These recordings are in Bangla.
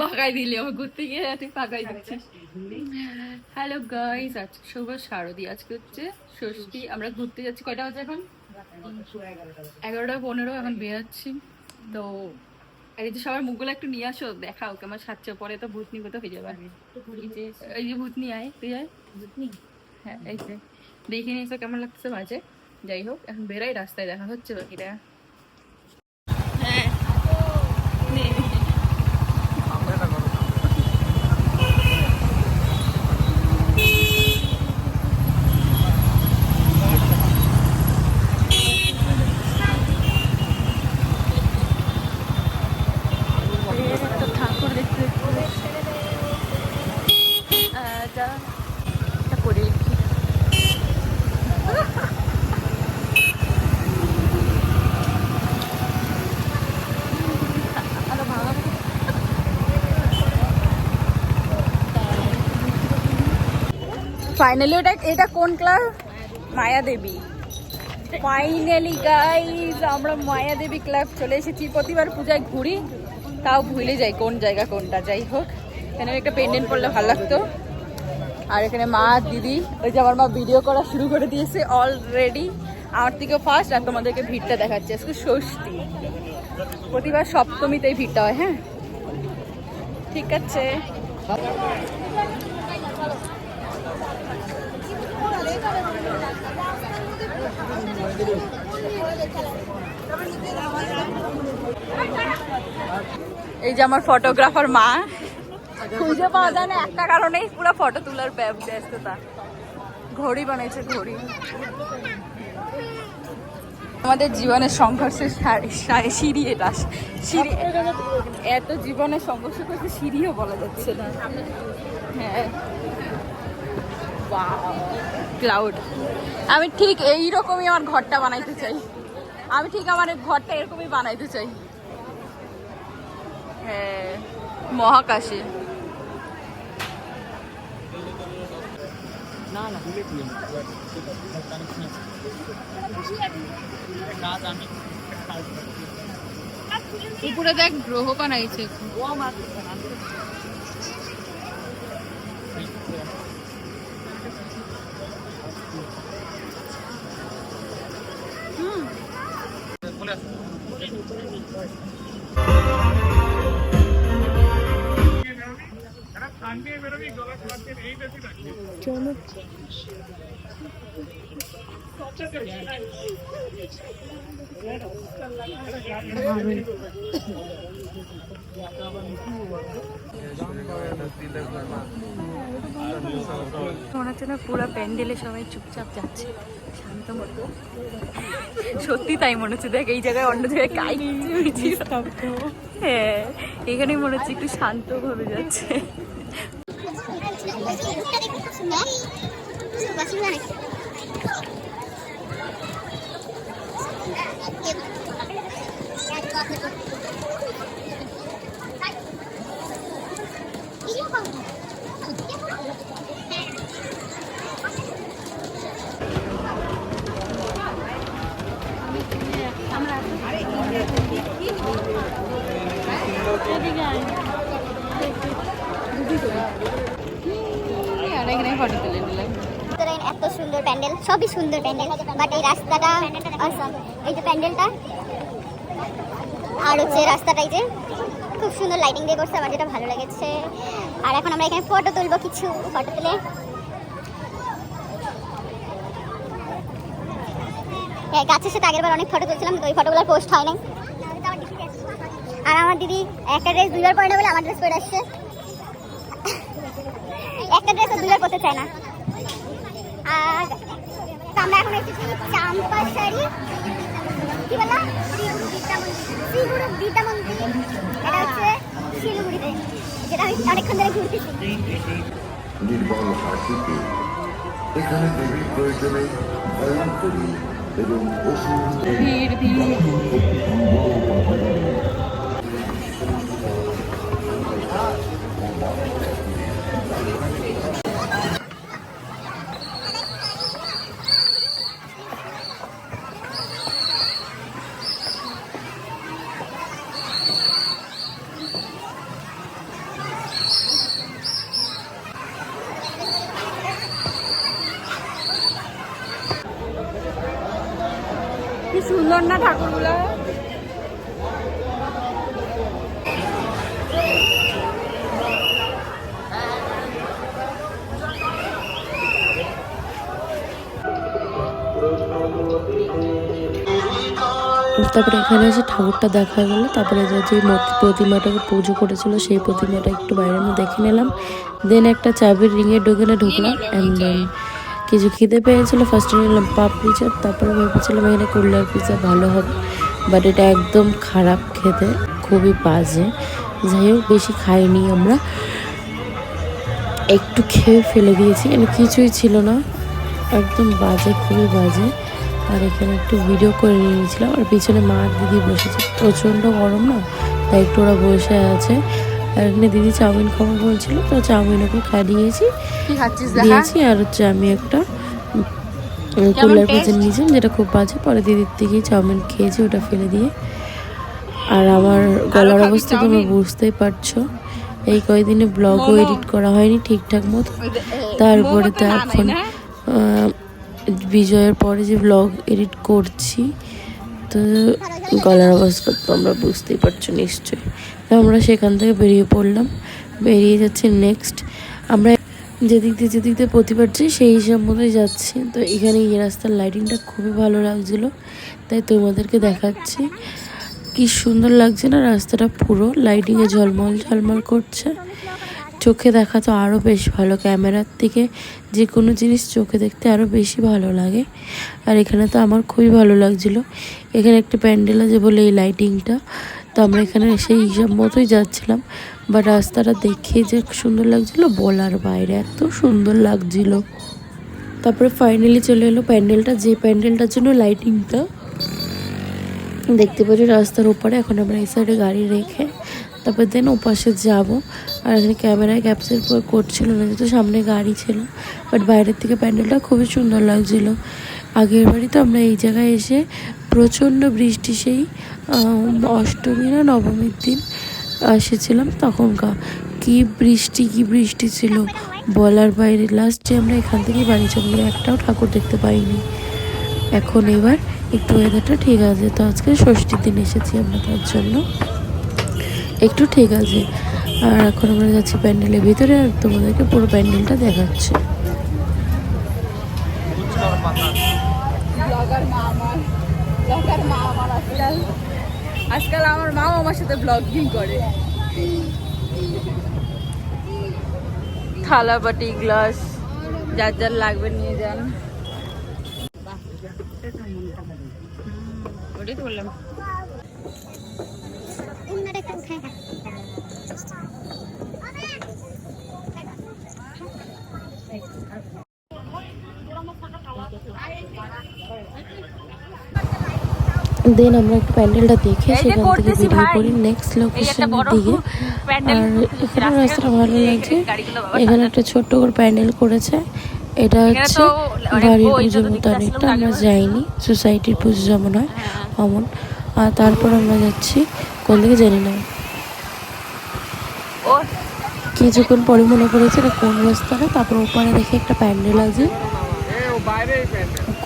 বাগাই দিলি, আমার ঘুরতে গিয়ে তুই পাকাই দিচ্ছিস হ্যালো গাইস আজকে শুভ শারদী। আজকে হচ্ছে ষষ্ঠী। আমরা ঘুরতে যাচ্ছি। কয়টা বাজে এখন? এগারোটা পনেরো, এখন বেরোচ্ছি। তো এই যে সবার মুখগুলো একটু নিয়ে আসো, দেখাও কেমন সাচ্চা পরে তো ভূতনি কোথাও হয়ে যাবে। এই যে ভূতনি আয়, তুই আয়। হ্যাঁ এই যে। দেখে নিয়েছো কেমন লাগছে মাঝে? যাই হোক, এখন বেরাই, রাস্তায় দেখা হচ্ছে বাকিটা হ্যাঁ নে। একটা ঠাকুর দেখতে আহ, যা একটা করে লিখি। আরও ভালো। ফাইনালি ওটা, এটা কোন class? Maya Devi finally guys আমরা মায়া দেবী ক্লাব চলে এসেছি। প্রতিবার পূজায় ঘুরি, তাও ভুলে যাই কোন জায়গা কোনটা, যাই হোক। এখানে একটা পেন্ডেন্ট পড়লে ভালো লাগতো। আর এখানে মা দিদি, ওই যে আমার মা ভিডিও করা শুরু করে দিয়েছে অলরেডি আমার থেকে ফার্স্ট আর তোমাদেরকে ভিড়টা দেখাচ্ছে। আজকে ষষ্ঠী। প্রতিবার সপ্তমীতেই ভিড়টা হয় হ্যাঁ? ঠিক আছে। এই যে আমার ফটোগ্রাফার মা। খুঁজে পাওয়া যায় না, একটা কারণেই পুরো ফটো তোলার ব্যস্ততা। ঘড়ি বানাইছে, ঘড়ি। আমাদের জীবনের সংঘর্ষের সিঁড়ি এটা, সিঁড়ি এত জীবনের সংঘর্ষ করতে সিঁড়িও বলা যাচ্ছে না। হ্যাঁ। ক্লাউড আমি ঠিক এই রকমই আমার ঘরটা বানাইতে চাই। আমি ঠিক আমার ঘরটা এরকমই বানাইতে চাই। হ্যাঁ মহাকাশে। উপরে দেখ গ্রহ বানাইছে হচ্ছে না পুরো প্যান্ডেলে সবাই চুপচাপ যাচ্ছে। শান্ত মতো সত্যি তাই মনে হচ্ছে, দেখ এই জায়গায় অন্য জায়গায় কাই হ্যাঁ এখানেই মনে হচ্ছে একটু শান্ত ভাবে যাচ্ছে আর এখানে ফটো তুলে নিলাম ধরেন এত সুন্দর প্যান্ডেল সবই সুন্দর প্যান্ডেল বাট এই রাস্তাটা। এই যে প্যান্ডেলটা আর হচ্ছে রাস্তাটাই যে খুব সুন্দর লাইটিং দিয়ে করছে, আমার যেটা ভালো লেগেছে। আর এখন আমরা এখানে ফটো তুলবো কিছু ফটো তুলে। গাছের সাথে আগের বার অনেক ফটো তুলছিলাম তো ওই ফটোগুলো পোস্ট হয় নাই আর আমার দিদি একটা ড্রেস দুইবার পরে বলে আমার ড্রেস পরে আসছে। একটা ড্রেস দুইবার পরতে চায় না। আর আমরা এখন এসেছি চাম্পা শাড়ি। কি বলা শ্রীগুরু বিদ্যা মন্দির এটা হচ্ছে শিলিগুড়িতে যেটা আমি অনেকক্ষণ ধরে ঘুরতেছি নির্মল হাসিতে। এখানে দেবীর প্রয়োজনে ভয়ঙ্করী এবং অসুর তারপরে এখানে এসে ঠাকুরটা দেখা গেল। তারপরে যে যে প্রতিমাটাকে পুজো করেছিল, সেই প্রতিমাটা একটু বাইরে আমি দেখে নিলাম। দেন একটা চাবির রিংয়ের দোকানে ঢুকলাম অ্যান্ড কিছু খিদে পেয়েছিল। ফার্স্টে নিলাম পাপড়ি চাট তারপরে ভেবেছিলাম এখানে কুল্লার পিৎজা ভালো হবে। বাট এটা একদম খারাপ খেতে, খুবই বাজে। যাই হোক, বেশি খাইনি আমরা। একটু খেয়ে ফেলে দিয়েছি। মানে কিছুই ছিল না। একদম বাজে, খুবই বাজে। আর এখানে একটু ভিডিও করে নিয়েছিলাম। আর পিছনে মা দিদি বসেছে। প্রচণ্ড গরম না? তাই একটু ওরা বসে আছে। আর এখানে দিদি চাউমিন খাব বলছিল তো চাউমিন ওকে খাইয়ে দিয়েছি আর হচ্ছে আমি একটা কুলার পিজা নিয়েছিলাম যেটা খুব বাজে। পরে দিদির থেকেই চাউমিন খেয়েছি ওটা ফেলে দিয়ে। আর আমার গলার অবস্থা তোমরা বুঝতেই পারছ। এই কয়দিনে ব্লগও এডিট করা হয়নি ঠিকঠাক মতো। তারপরে তো এখন বিজয়ের পরে যে ব্লগ এডিট করছি, তো গলার অবস্থা তো আমরা বুঝতেই পারছ নিশ্চয়ই। তো আমরা সেখান থেকে বেরিয়ে পড়লাম, বেরিয়ে যাচ্ছে নেক্সট আমরা যেদিক দিয়ে যেদিক দিয়ে প্রতিবার যাই সেই হিসাব মতোই যাচ্ছি। তো এখানে এই রাস্তার লাইটিংটা খুবই ভালো লাগছিল, তাই তোমাদেরকে দেখাচ্ছি। কি সুন্দর লাগছে না রাস্তাটা পুরো লাইটিংয়ে ঝলমল ঝলমল করছে। চোখে দেখা তো আরও বেশ ভালো। ক্যামেরার থেকে যে কোনো জিনিস চোখে দেখতে আরও বেশি ভালো লাগে। আর এখানে তো আমার খুবই ভালো লাগছিল। এখানে একটা প্যান্ডেল আছে বলে এই লাইটিংটা তো আমরা এখানে সেই হিসাব মতোই যাচ্ছিলাম। বাট রাস্তাটা দেখে যে সুন্দর লাগছিল, বলার বাইরে এত সুন্দর লাগছিল। তারপরে ফাইনালি চলে এলো প্যান্ডেলটা। যে প্যান্ডেলটার জন্য লাইটিংটা দেখতে পারি রাস্তার ওপারে। এখন আমরা এই সাইডে গাড়ি রেখে তারপর দেন ওপাশে যাব। আর এখানে ক্যামেরায় ক্যাপচার করছিল না, যেহেতু সামনে গাড়ি ছিল। বাট বাইরের থেকে প্যান্ডেলটা খুবই সুন্দর লাগছিল। আগের বাড়ি তো আমরা এই জায়গায় এসে প্রচণ্ড বৃষ্টি, সেই অষ্টমী না নবমীর দিন এসেছিলাম তখনকার। কি বৃষ্টি কি বৃষ্টি ছিল। বলার বাইরে লাস্টে আমরা এখান থেকেই বাড়ি চলে একটাও ঠাকুর দেখতে পাইনি। এখন এবার একটু ওয়েদারটা ঠিক আছে। তো আজকে ষষ্ঠীর দিন এসেছি আমরা তার জন্য। একটু ঠিক আছে। আর এখন আমরা যাচ্ছি প্যান্ডেলের ভিতরে আর তোমাদেরকে পুরো প্যান্ডেলটা দেখাচ্ছি। মা আমার মা আমার আজকাল। আজকাল সাথে ব্লগিং করে। থালা বাটি, গ্লাস, যার যার লাগবে নিয়ে যান। ওটাই উন্নটা একটু উঠায় রাখ। দেন আমরা একটু প্যান্ডেলটা দেখে সেখান থেকে বেরিয়ে পড়ি নেক্সট লোকেশনের দিকে। আর এখানে রাস্তাটা ভালো লাগছে। এখানে একটা ছোট্ট করে প্যান্ডেল করেছে। এটা হচ্ছে বাড়ির পুজোর মতো অনেকটা আমরা যাইনি। সোসাইটির পুজো যেমন হয় হ্যাঁ। অমন। আর তারপর আমরা যাচ্ছি কোন দিকে জানি না। কিছুক্ষণ পরে মনে পড়েছে এটা কোন রাস্তাটা? তারপর ওপারে দেখে একটা প্যান্ডেল আছে।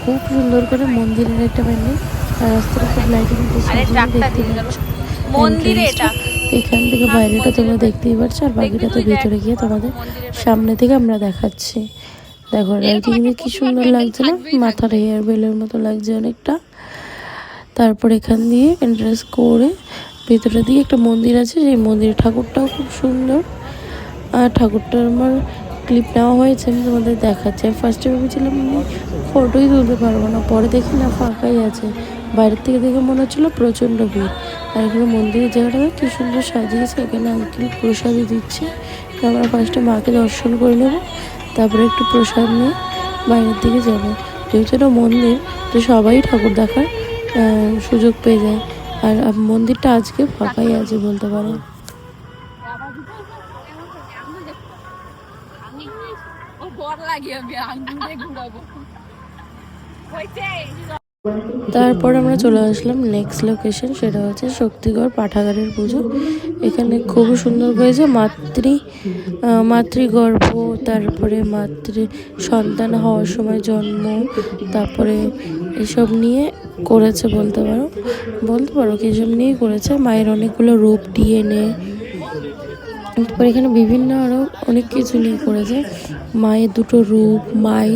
খুব সুন্দর করে মন্দিরের একটা প্যান্ডেল। আর রাস্তাটা খুব লাইটিং দেখতে মন্দিরে এটা। এখান থেকে বাইরেটা তোমরা দেখতেই পাচ্ছ আর বাকিটা তো ভিতরে গিয়ে তোমাদের সামনে থেকে আমরা দেখাচ্ছি। দেখো লাইটিং কি সুন্দর লাগছে না মাথার হেয়ার বেলের মতো লাগছে অনেকটা। তারপর এখান দিয়ে এন্ট্রেন্স করে ভেতরে দিয়ে একটা মন্দির আছে সেই মন্দিরের ঠাকুরটাও খুব সুন্দর। ঠাকুরটার আমার ক্লিপ নেওয়া হয়েছে, আমি তোমাদের দেখাচ্ছি। ফার্স্টে ভেবেছিলাম আমি ফটোই তুলতে পারব না, পরে দেখি না ফাঁকাই আছে। বাইরের থেকে দেখে মনে হচ্ছিল প্রচণ্ড ভিড়। আর এখানে মন্দিরের জায়গাটা কি সুন্দর সাজিয়েছে, এখানে আঙ্কেল প্রসাদই দিচ্ছে। আমরা ফার্স্টে মাকে দর্শন করে নেব, তারপরে একটু প্রসাদ নিয়ে বাইরের দিকে যাব। যেহেতু এটা মন্দির, তো সবাই ঠাকুর দেখার সুযোগ পেয়ে যায়। আর মন্দিরটা আজকে ফাঁকাই আছে বলতে পারো। তারপর আমরা চলে আসলাম নেক্সট লোকেশন সেটা হচ্ছে শক্তিগড় পাঠাগারের পুজো। এখানে খুবই সুন্দর হয়েছে, মাতৃ মাতৃগর্ভ, তারপরে মাতৃ সন্তান হওয়ার সময় জন্ম, তারপরে এসব নিয়ে করেছে বলতে পারো। বলতে পারো কি এসব নিয়েই করেছে, মায়ের অনেকগুলো রূপ ডিএনএ তারপর এখানে বিভিন্ন আরও অনেক কিছু নিয়ে করেছে। মায়ের দুটো রূপ, মাই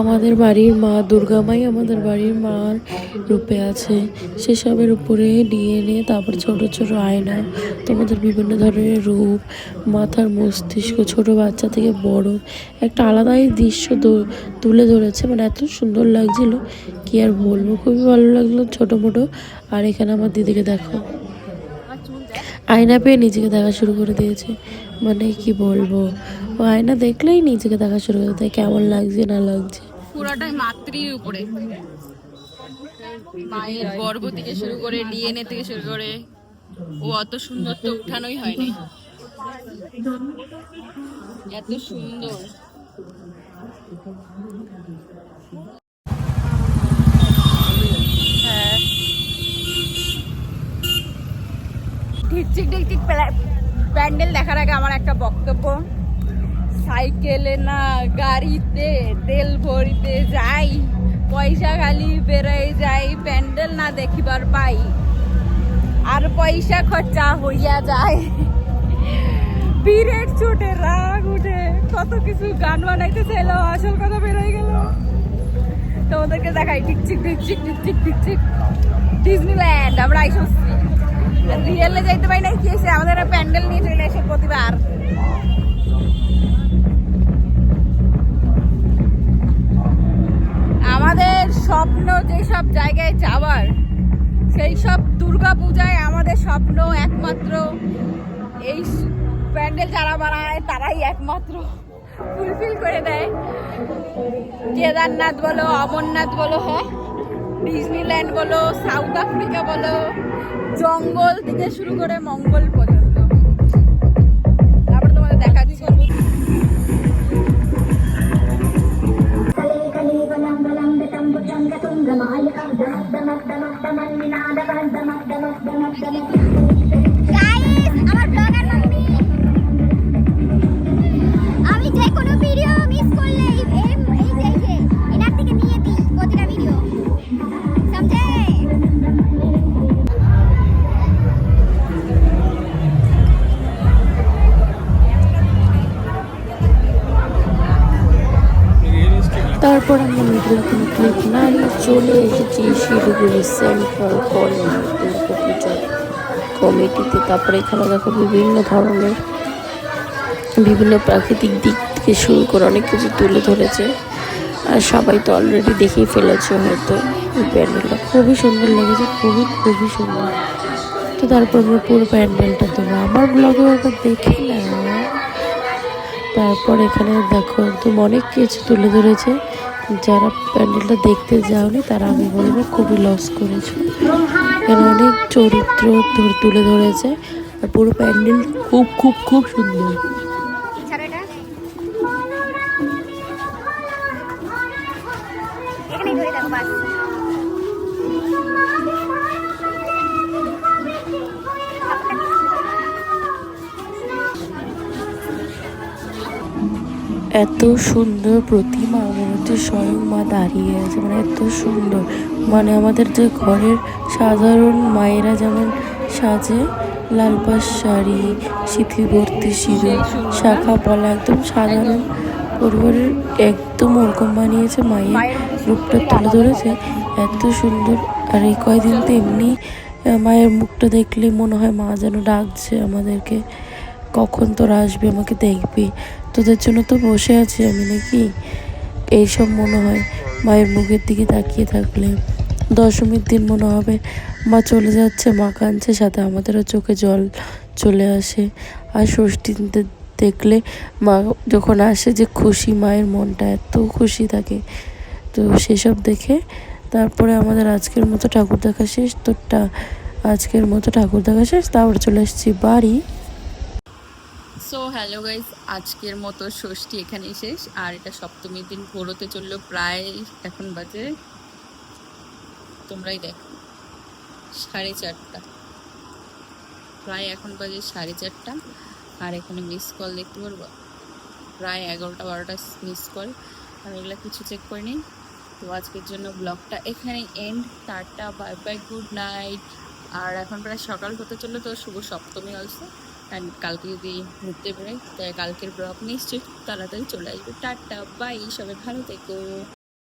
আমাদের বাড়ির মা, দুর্গা মাই আমাদের বাড়ির মার রূপে আছে। সেসবের উপরে ডিএনএ, তারপর ছোট ছোট আয়না, তোমাদের বিভিন্ন ধরনের রূপ, মাথার মস্তিষ্ক, ছোট বাচ্চা থেকে বড়। একটা আলাদাই দৃশ্য তুলে ধরেছে। মানে এত সুন্দর লাগছিল, কি আর বলব? খুবই ভালো লাগল, ছোট মোটো। আর এখানে আমার দিদিকে দেখো। আয়না পেয়ে নিজেকে দেখা শুরু করে দিয়েছে। মানে কি বলব? ও আয়না দেখলেই নিজেকে দেখা শুরু করে দেয়, কেমন লাগছে না লাগছে। পুরোটাই মাতৃর উপরে। মায়ের গর্ভ থেকে শুরু করে ডিএনএ থেকে শুরু করে, ও অত সুন্দর তো উঠানোই হয়নি। এত সুন্দর হ্যাঁ ঢিকচিক প্যান্ডেল দেখার আগে আমার একটা বক্তব্য। সাইকেলে না, গাড়িতে, তেল ভরিতে যাই, পয়সা খালি বেরোয় যাই, প্যান্ডেল না দেখিবার পাই। আর পয়সা খরচা হইয়া যায়। বীরের চোটে রাগ উঠে। কত কিছু গান বানাইতে চাইলো আসল কথা বেরোয় গেল। তোমাদেরকে দেখাই টিকচিক টিকচিক টিকচিক টিকচিক ডিজনিল্যান্ড, আমরা আইসছি রিয়েলে যাইতে পারি না কি আমাদের প্যান্ডেল নিয়ে চলে এসে প্রতিবার। আমাদের স্বপ্ন যেসব জায়গায় যাওয়ার, সেই সব দুর্গা পূজায় আমাদের স্বপ্ন একমাত্র এই প্যান্ডেল যারা বানায়, তারাই একমাত্র ফুলফিল করে দেয়। কেদারনাথ বলো, অমরনাথ বলো হ্যাঁ? ডিজনিল্যান্ড বলো সাউথ আফ্রিকা বলো জঙ্গল থেকে শুরু করে মঙ্গল পর্যন্ত সেন্ট্রাল কলেজ দুর্গাপূজার কমিটিতে। তারপরে এখানে দেখো বিভিন্ন ধরনের, বিভিন্ন প্রাকৃতিক দিক থেকে শুরু করে অনেক কিছু তুলে ধরেছে। আর সবাই তো অলরেডি দেখেই ফেলেছে হয়তো এই প্যান্ডেলটা। খুবই সুন্দর লেগেছে, খুবই খুবই সুন্দর। তো তারপর আমরা পুরো প্যান্ডেলটা তোমরা আমার ব্লগে ওটা দেখে না তারপর এখানে দেখো একদম অনেক কিছু তুলে ধরেছে। যারা প্যান্ডেলটা দেখতে যাওনি, তারা আমি বলব খুবই লস করেছে। এখানে অনেক চরিত্র তুলে ধরেছে, আর পুরো প্যান্ডেল খুব খুব খুব সুন্দর। এত সুন্দর প্রতিমা হচ্ছে স্বয়ং মা দাঁড়িয়ে আছে মানে এত সুন্দর। মানে আমাদের যে ঘরের সাধারণ মায়েরা যেমন সাজে লাল পাশ শাড়ি সিথি ভর্তি সিঁদুর শাখা পলা একদম সাধারণ পরিবারের একদম ওরকম বানিয়েছে মায়ের রূপটা তুলে ধরেছে। এত সুন্দর। আর এই কয়দিন তো এমনি মায়ের মুখটা দেখলে মনে হয় মা যেন ডাকছে আমাদেরকে। কখন তোরা আসবে আমাকে দেখবি? তোদের জন্য তো বসে আছি আমি নাকি? এইসব মনে হয়। মায়ের মুখের দিকে তাকিয়ে থাকলে। দশমীর দিন মনে হবে, মা চলে যাচ্ছে, মা কাঁদছে, সাথে আমাদেরও চোখে জল চলে আসে। আর ষষ্ঠীতে দেখলে মা যখন আসে যে খুশি, মায়ের মনটা এত খুশি থাকে। তো সেসব দেখে তারপরে আমাদের আজকের মতো ঠাকুর দেখা শেষ। তোরটা আজকের মতো ঠাকুর দেখা শেষ। তারপর চলে এসেছি বাড়ি। সো হ্যালো গাইস, আজকের মতো ষষ্ঠী এখানেই শেষ। আর এটা সপ্তমীর দিন ভোরতে চলল প্রায় এখন বাজে, তোমরাই দেখো, সাড়ে চারটা। প্রায় এখন বাজে সাড়ে চারটা। আর এখানে মিস কল দেখতে পারব? প্রায় এগারোটা, বারোটা মিস কল আমি এগুলো কিছু চেক করে নিই তো আজকের জন্য ব্লগটা এখানে and tata bye bye good night আর এখন প্রায় সকাল হতে চলল, তো শুভ সপ্তমী অলসো অ্যান্ড কালকে যদি ঘুরতে বেরোই তাই কালকের ব্লগ নিশ্চয়ই তাড়াতাড়ি চলে আসবে। টাটা বাই সবাই ভালো থেকো।